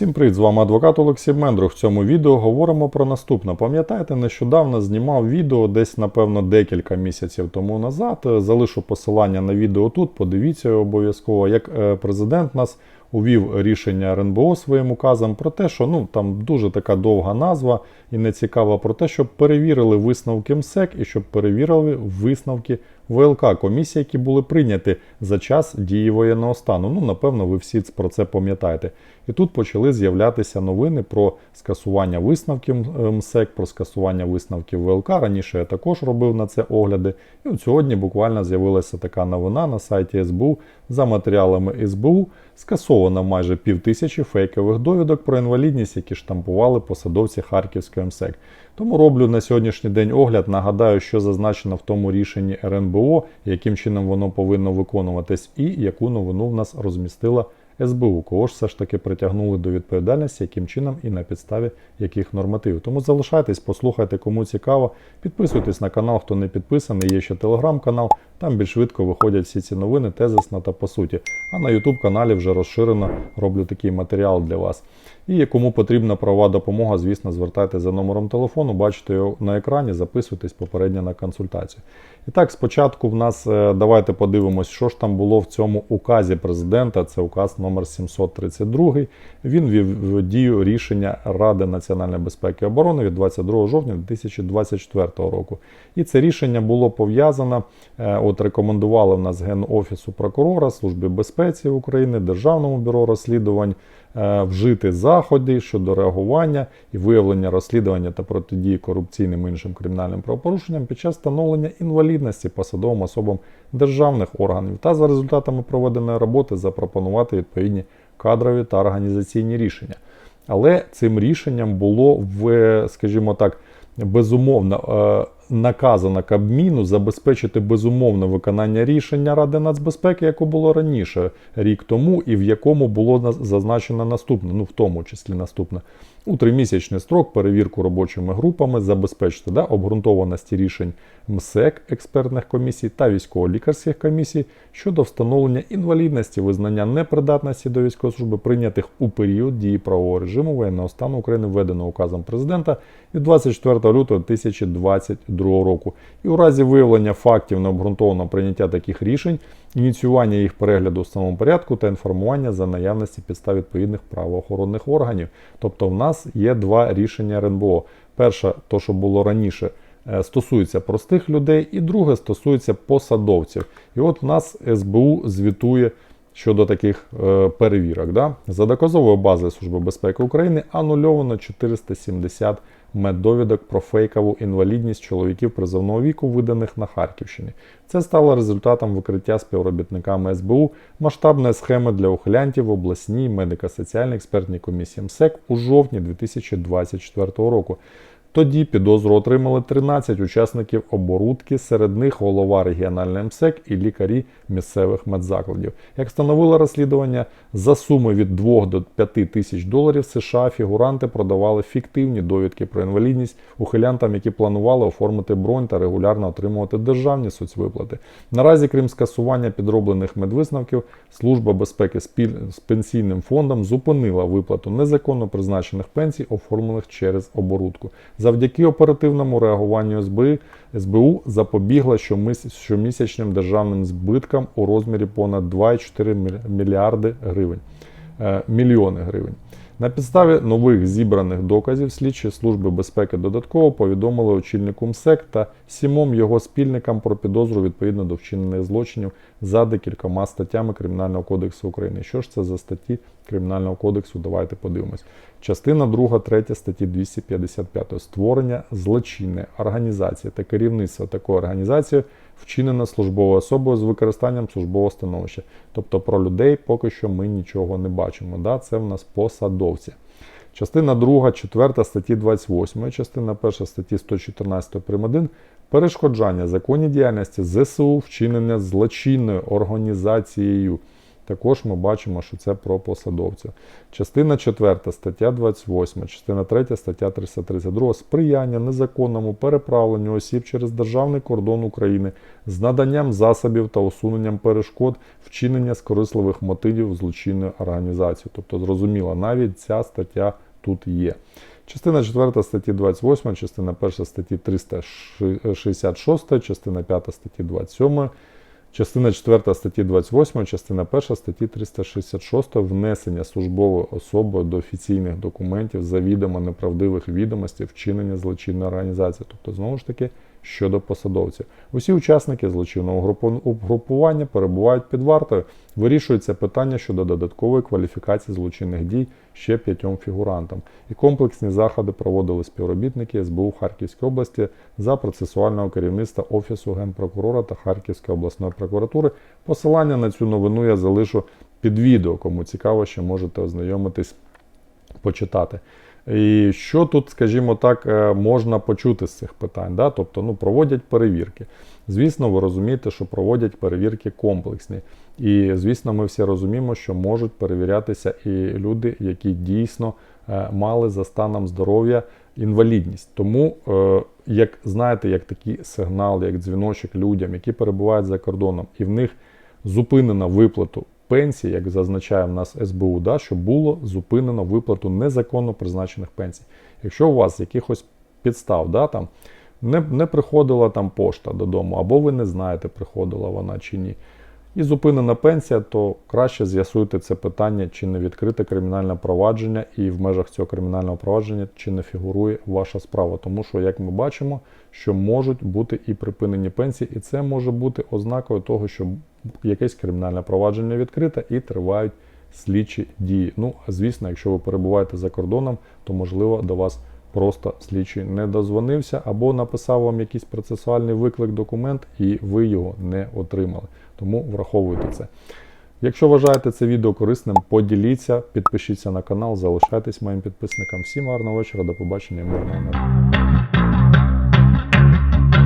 Всім привіт, з вами адвокат Олексій Мендрух. В цьому відео говоримо про наступне. Пам'ятаєте, нещодавно знімав відео десь, напевно, декілька місяців тому назад. Залишу посилання на відео тут. Подивіться обов'язково, як е, президент нас увів рішення РНБО своїм указом про те, що ну там дуже така довга назва і не цікава про те, щоб перевірили висновки МСЕК і щоб перевірили висновки ВЛК комісії, які були прийняті за час дії воєнного стану. Ну, напевно, ви всі про це пам'ятаєте. І тут почали з'являтися новини про скасування висновків МСЕК, про скасування висновків ВЛК. Раніше я також робив на це огляди. І от сьогодні буквально з'явилася така новина на сайті СБУ за матеріалами СБУ. Скасовано майже пів тисячі фейкових довідок про інвалідність, які штампували посадовці Харківської МСЕК. Тому роблю на сьогоднішній день огляд. Нагадаю, що зазначено в тому рішенні РНБО, яким чином воно повинно виконуватись, і яку новину в нас розмістила СБУ. Кого ж все ж таки притягнули до відповідальності, яким чином і на підставі яких нормативів. Тому залишайтесь, послухайте, кому цікаво. Підписуйтесь на канал, хто не підписаний. Є ще телеграм-канал. Там більш швидко виходять всі ці новини, тезисно та по суті. А на ютуб каналі вже розширено роблю такий матеріал для вас. І кому потрібна правова допомога, звісно, звертайте за номером телефону, бачите його на екрані, записуйтесь попередньо на консультацію. І так, спочатку в нас е, давайте подивимось, що ж там було в цьому указі президента. Це указ номер 732. Він ввів в дію рішення Ради національної безпеки і оборони від 22 жовтня 2024 року. І це рішення було пов'язано. е, От рекомендували в нас Генофісу прокурора, Службі безпеці України, Державному бюро розслідувань вжити заходи щодо реагування і виявлення розслідування та протидії корупційним іншим кримінальним правопорушенням під час встановлення інвалідності посадовим особам державних органів та за результатами проведеної роботи запропонувати відповідні кадрові та організаційні рішення. Але цим рішенням було в, скажімо так, безумовно е, наказано Кабміну забезпечити безумовне виконання рішення Ради нацбезпеки, яке було раніше рік тому, і в якому було зазначено наступне, ну в тому числі наступне. У тримісячний строк перевірку робочими групами забезпечити да, обґрунтованості рішень МСЕК експертних комісій та військово-лікарських комісій щодо встановлення інвалідності, визнання непридатності до військової служби, прийнятих у період дії правового режиму воєнного стану України, введеного указом президента від 24 лютого 2022 року. І у разі виявлення фактів необґрунтованого прийняття таких рішень, ініціювання їх перегляду в самому порядку та інформування за наявності підстав відповідних правоохоронних органів. Тобто, в нас є два рішення РНБО. Перше, то що було раніше, е, стосується простих людей, і друге стосується посадовців. І от в нас СБУ звітує щодо таких е, перевірок. Да? За доказовою базою Служби безпеки України анульовано 470 меддовідок про фейкову інвалідність чоловіків призовного віку, виданих на Харківщині. Це стало результатом викриття співробітниками СБУ масштабної схеми для ухилянтів в обласній медико-соціальній експертній комісії МСЕК у жовтні 2024 року. Тоді підозру отримали 13 учасників оборудки, серед них голова регіональної МСЕК і лікарі місцевих медзакладів. Як встановило розслідування, за суми від 2 до 5 тисяч доларів США фігуранти продавали фіктивні довідки про інвалідність ухилянтам, які планували оформити бронь та регулярно отримувати державні соцвиплати. Наразі, крім скасування підроблених медвисновків, Служба безпеки з пенсійним фондом зупинила виплату незаконно призначених пенсій, оформлених через оборудку. Завдяки оперативному реагуванню СБУ, СБУ запобігла щомісячним державним збиткам у розмірі понад 2,4 міль- мільярди гривень, е, мільйони гривень. На підставі нових зібраних доказів слідчі служби безпеки додатково повідомили очільнику МСЕК та сімом його спільникам про підозру відповідно до вчинених злочинів за декількома статтями Кримінального кодексу України. Що ж це за статті Кримінального кодексу? Давайте подивимось. Частина 2, 3 статті 255 створення злочинної організації та керівництво такої організації вчинено службовою особою з використанням службового становища. Тобто про людей поки що ми нічого не бачимо. Да? Це в нас посадовці. Частина 2, 4 статті 28, частина 1 статті 114 прим. 1 перешкоджання законній діяльності ЗСУ вчинення злочинною організацією Також ми бачимо, що це про посадовців. Частина 4 стаття 28, частина 3 стаття 332 сприяння незаконному переправленню осіб через державний кордон України з наданням засобів та усуненням перешкод вчинення з корисливих мотивів злочинної організації. Тобто, зрозуміло, навіть ця стаття тут є. Частина 4 статті 28, частина 1 статті 366, частина 5 статті 27, частина 4 статті 28, частина 1 статті 366 внесення службовою особою до офіційних документів завідомо неправдивих відомостей вчинення злочинної організації. Тобто, знову ж таки, щодо посадовців. Усі учасники злочинного групу- угрупування перебувають під вартою. Вирішується питання щодо додаткової кваліфікації злочинних дій ще п'ятьом фігурантам. І комплексні заходи проводили співробітники СБУ Харківської області за процесуального керівництва Офісу генпрокурора та Харківської обласної прокуратури. Посилання на цю новину я залишу під відео. Кому цікаво, ще можете ознайомитись, почитати. І що тут, скажімо так, е, можна почути з цих питань? Да? Тобто, ну, проводять перевірки. Звісно, ви розумієте, що проводять перевірки комплексні. І, звісно, ми всі розуміємо, що можуть перевірятися і люди, які дійсно е, мали за станом здоров'я інвалідність. Тому, е, як знаєте, як такий сигнал, як дзвіночок людям, які перебувають за кордоном, і в них зупинено виплату пенсій, як зазначає в нас СБУ, да, що було зупинено виплату незаконно призначених пенсій. Якщо у вас якихось підстав, да, там, не, не приходила там пошта додому, або ви не знаєте, приходила вона чи ні, і зупинена пенсія, то краще з'ясуйте це питання, чи не відкрите кримінальне провадження, і в межах цього кримінального провадження чи не фігурує ваша справа. Тому що, як ми бачимо, що можуть бути і припинені пенсії, і це може бути ознакою того, що якесь кримінальне провадження відкрите і тривають слідчі дії. Ну, звісно, якщо ви перебуваєте за кордоном, то можливо до вас просто слідчий не дозвонився або написав вам якийсь процесуальний виклик документ, і ви його не отримали. Тому враховуйте це. Якщо вважаєте це відео корисним, поділіться, підпишіться на канал, залишайтесь моїм підписникам. Всім гарного вечора, до побачення, мирного неба.